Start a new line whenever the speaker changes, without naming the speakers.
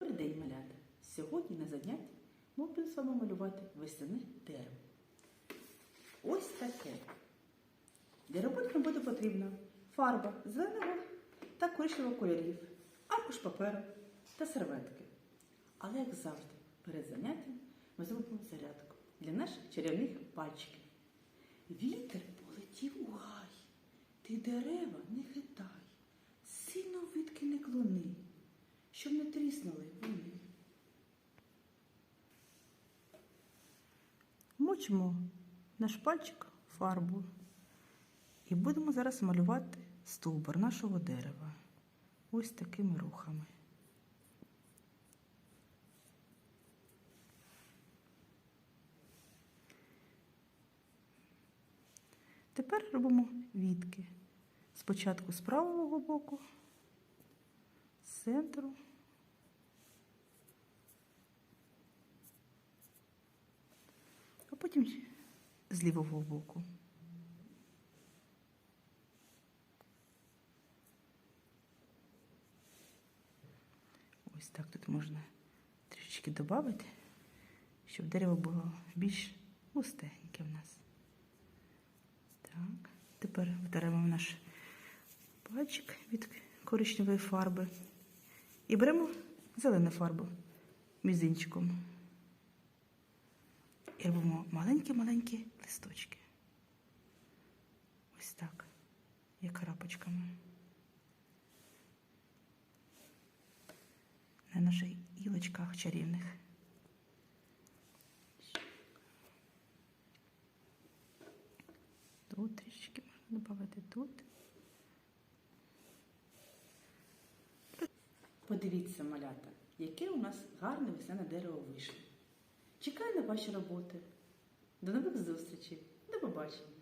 Добрий день, малята! Сьогодні на занятті ми будемо з вами малювати весняне дерево. Ось таке. Для роботи нам буде потрібна фарба зеленого та коричневого кольорів, аркуш паперу та серветки. Але, як завжди, перед заняттям ми зробимо зарядку для наших чарівних пальчиків. Вітер полетів у гай, ти дерева не хитай, сильно витки не клони, щоб не тріснули вони. Мочимо наш пальчик фарбу і будемо зараз малювати стовбур нашого дерева. Ось такими рухами. Тепер робимо вітки. Спочатку з правого боку, з центру. Потім з лівого боку. Ось так тут можна трішечки додати, щоб дерево було більш густеньке в нас. Так, тепер витираємо наш пальчик від коричневої фарби і беремо зелену фарбу мізинчиком. І робимо маленькі-маленькі листочки. Ось так, як крапочками. На наших гілочках чарівних. Тут трішечки можна додати тут. Подивіться, малята, яке у нас гарне весняне дерево вийшло. Чекаю на ваші роботи. До нових зустрічей. До побачення.